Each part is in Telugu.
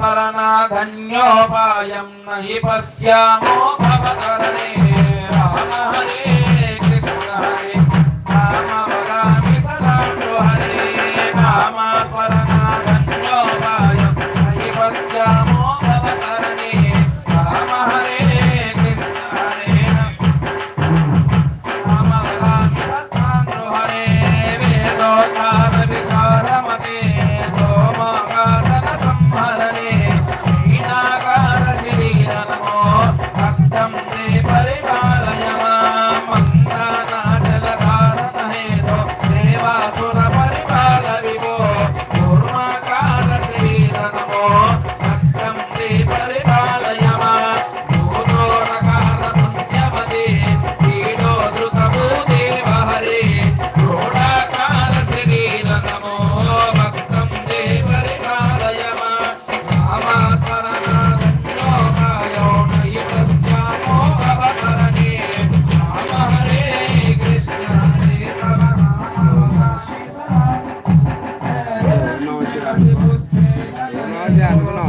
स्मरणाधन्योपायं न हि पश्यामो भवतरणे เพื่ยนๆคุณหมอ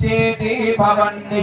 చేటి భవన్ని